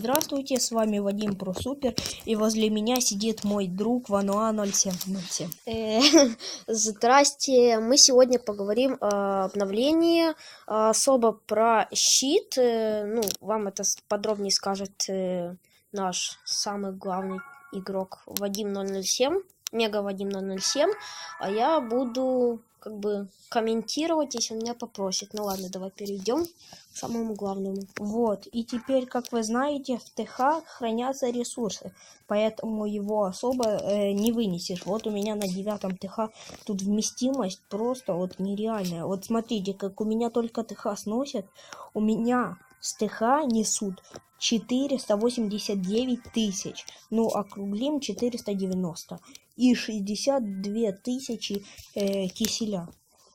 Здравствуйте, с вами Вадим Про Супер, и возле меня сидит мой друг Вануа 0707. Э, Здрасте, мы сегодня поговорим о обновлении, а особо про щит. Э, Ну, вам это подробнее скажет э, наш самый главный игрок Вадим 007, Мега Вадим 007, а я буду как бы комментировать, если меня попросит. Ну ладно, давай перейдем к самому главному. Вот, и теперь, как вы знаете, в ТХ хранятся ресурсы, поэтому его особо э, не вынесешь. Вот у меня на девятом ТХ тут вместимость просто вот нереальная. Вот смотрите, как у меня только ТХ сносят, у меня с ТХ несут 489 тысяч, ну округлим 490 и 62 тысячи э, киселя.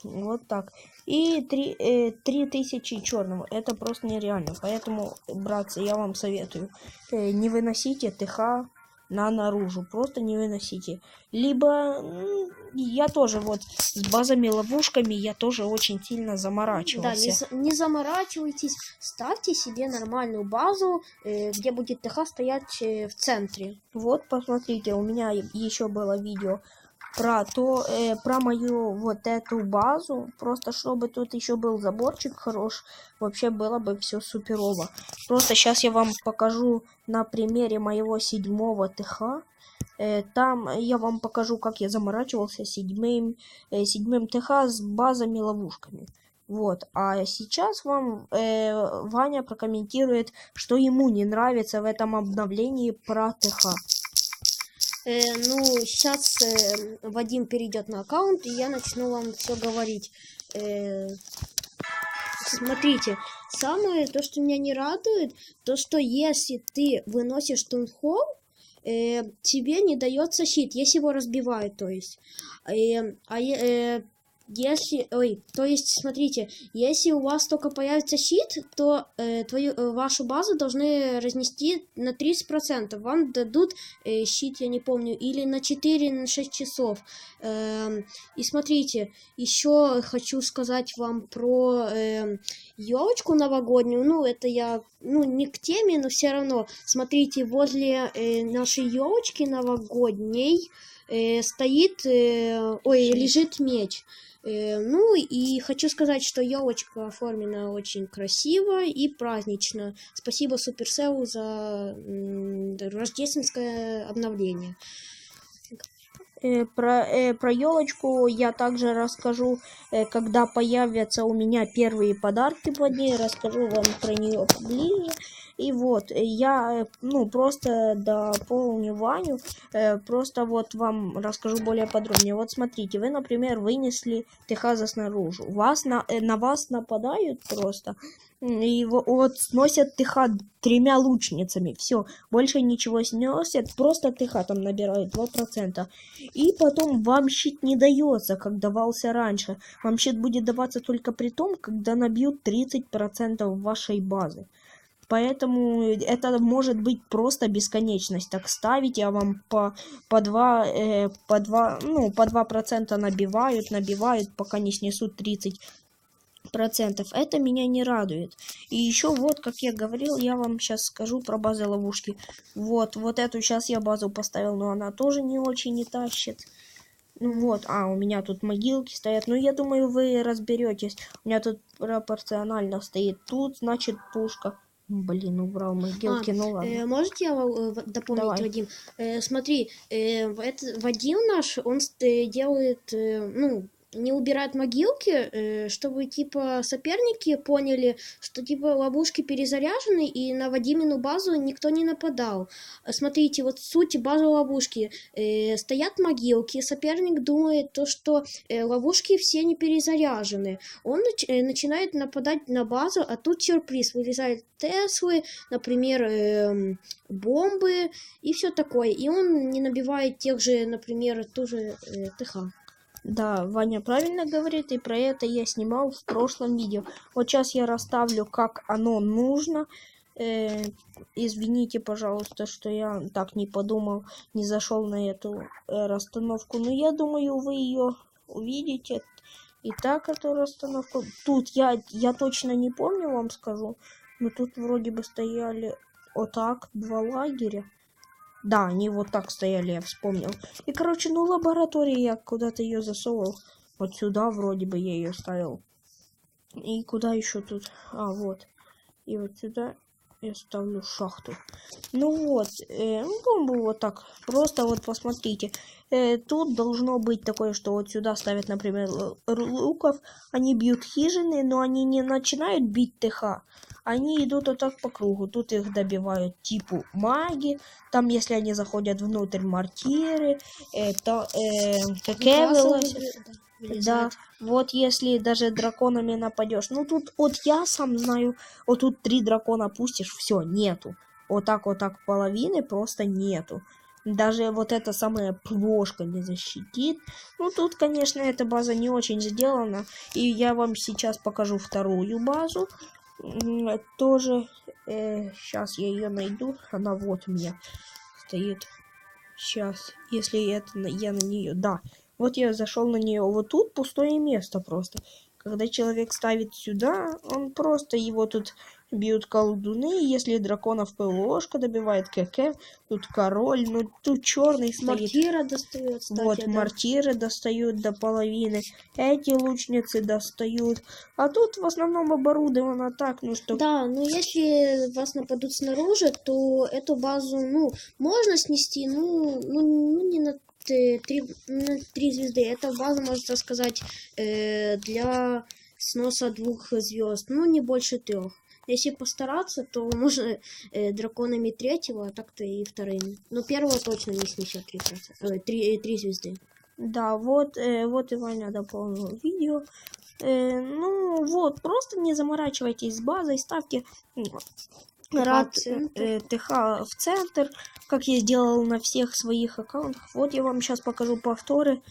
Вот так. И 3, э, 3000 черного. Это просто нереально. Поэтому, братцы, я вам советую, э, не выносите ТХ на наружу. Просто не выносите. Либо м, я тоже вот с базами ловушками я тоже очень сильно Да, не, заморачивался. не заморачивайтесь, ставьте себе нормальную базу, э, где будет ТХ стоять э, в центре. Вот, посмотрите, у меня еще было видео про то, э, про мою вот эту базу. Просто чтобы тут еще был заборчик хорош, вообще было бы все суперово. Просто сейчас я вам покажу на примере моего седьмого ТХ. Э, там я вам покажу, как я заморачивался седьмым, э, седьмым ТХ с базами ловушками. Вот, а сейчас вам э, Ваня прокомментирует, что ему не нравится в этом обновлении про ТХ. Э, ну, сейчас э, Вадим перейдет на аккаунт, и я начну вам все говорить. Э, смотрите, самое то, что меня не радует, то, что если ты выносишь тунхол, э, тебе не дается щит, если его разбивают, то есть. Э, а е- э, если, ой, то есть, смотрите, если у вас только появится щит, то э, твою, э, вашу базу должны разнести на 30%. Вам дадут э, щит, я не помню, или на 4, на 6 часов. Эм, и смотрите, еще хочу сказать вам про елочку новогоднюю. Ну, это я, ну, не к теме, но все равно. Смотрите, возле э, нашей елочки новогодней э, стоит, э, ой, лежит меч. Э, Ну и хочу сказать, что елочка оформлена очень красиво и празднично. Спасибо Суперселу за м, рождественское обновление. Э, Про, э, про елочку я также расскажу, э, когда появятся у меня первые подарки под ней, расскажу вам про нее поближе. И вот, э, я, э, ну, просто дополню Ваню, э, просто вот вам расскажу более подробнее. Вот смотрите, вы, например, вынесли Техаза снаружи, вас на, на вас нападают просто, и во- вот сносят Теха тремя лучницами, все, больше ничего сносят, просто Теха там набирают 2%. И потом вам щит не дается, как давался раньше. Вам щит будет даваться только при том, когда набьют 30% вашей базы. Поэтому это может быть просто бесконечность. Так ставить, а вам по, по 2, э, по 2, ну, по 2% набивают, набивают, пока не снесут 30 процентов. Это меня не радует. И еще вот, как я говорил, я вам сейчас скажу про базы ловушки. Вот, вот эту сейчас я базу поставил, но она тоже не очень не тащит. Ну вот, а, у меня тут могилки стоят. Ну, я думаю, вы разберетесь. У меня тут пропорционально стоит. Тут, значит, пушка. Блин, убрал могилки, ну ладно. Э, можете я э, дополнить, Давай. Вадим? Э, смотри, э, это- Вадим наш, он э, делает, э, ну, не убирает могилки, э, чтобы, типа, соперники поняли, что, типа, ловушки перезаряжены, и на Вадимину базу никто не нападал. Смотрите, вот суть базы ловушки. Э, стоят могилки, соперник думает то, что э, ловушки все не перезаряжены. Он нач- начинает нападать на базу, а тут сюрприз. Вылезают Теслы, например, эм, бомбы и все такое. И он не набивает тех же, например, ту же ТХ. Да, Ваня правильно говорит, и про это я снимал в прошлом видео. Вот сейчас я расставлю, как оно нужно. Э, извините, пожалуйста, что я так не подумал, не зашел на эту э, расстановку. Но я думаю, вы ее увидите. И так эту расстановку. Тут я, я точно не помню, вам скажу. Но тут вроде бы стояли вот так, два лагеря. Да, они вот так стояли, я вспомнил. И, короче, ну, лаборатория, я куда-то ее засовывал. Вот сюда вроде бы я ее ставил. И куда еще тут? А, вот. И вот сюда я ставлю шахту. Ну вот, э, ну, как бы вот так. Просто вот посмотрите. Э, тут должно быть такое, что вот сюда ставят, например, луков. Они бьют хижины, но они не начинают бить ТХ. Они идут вот так по кругу. Тут их добивают типу маги. Там, если они заходят внутрь мортиры, э, то э, вылезает, да, вот если даже драконами нападешь. Ну тут вот я сам знаю, вот тут три дракона пустишь, все, нету. Вот так вот так половины просто нету. Даже вот эта самая плошка не защитит. Ну тут, конечно, эта база не очень сделана. И я вам сейчас покажу вторую базу. Тоже сейчас я ее найду. Она вот у меня стоит. Сейчас, если это я на нее, да. Вот я зашел на нее. Вот тут пустое место просто. Когда человек ставит сюда, он просто его тут бьют колдуны. Если драконов ПВОшка добивает КК, тут король, ну тут черный стоит. Мортира достает, кстати, Вот, да. мортиры достают до половины, эти лучницы достают. А тут в основном оборудовано так, ну что... Да, но если вас нападут снаружи, то эту базу, ну, можно снести, ну, ну, ну не на три, три звезды. Эта база, можно сказать, э, для сноса двух звезд, ну, не больше трех. Если постараться, то можно э, драконами третьего, а так-то и вторыми. Но первого точно не снесет три, ой, три, э, три звезды. Да, вот, э, вот и Ваня дополнил видео. Э, ну вот, просто не заморачивайтесь с базой, ставьте рад э, ТХ в центр, как я сделал на всех своих аккаунтах. Вот я вам сейчас покажу повторы.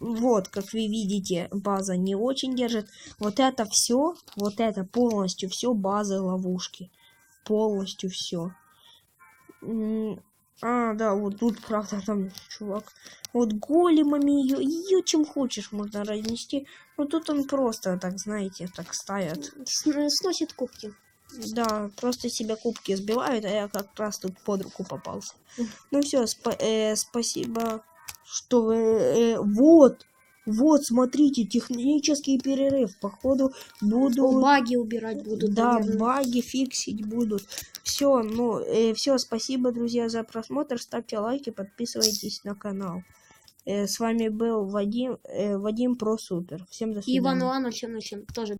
Вот, как вы видите, база не очень держит. Вот это все, вот это полностью все базы ловушки. Полностью все. А, да, вот тут, правда, там чувак. Вот големами ее, ее чем хочешь можно разнести. Но тут он просто, так знаете, так ставят. Сн- сносит кубки. Да, просто себе кубки сбивают, а я как раз тут под руку попался. Ну все, спасибо, что вы... э, вот, вот, смотрите, технический перерыв. Походу буду... О, баги убирать будут, Да, наверное. баги фиксить будут. Все, ну, все, спасибо, друзья, за просмотр. Ставьте лайки, подписывайтесь на канал. Э, с вами был Вадим, э, Вадим Про Супер. Всем до свидания. Иван Иванович, тоже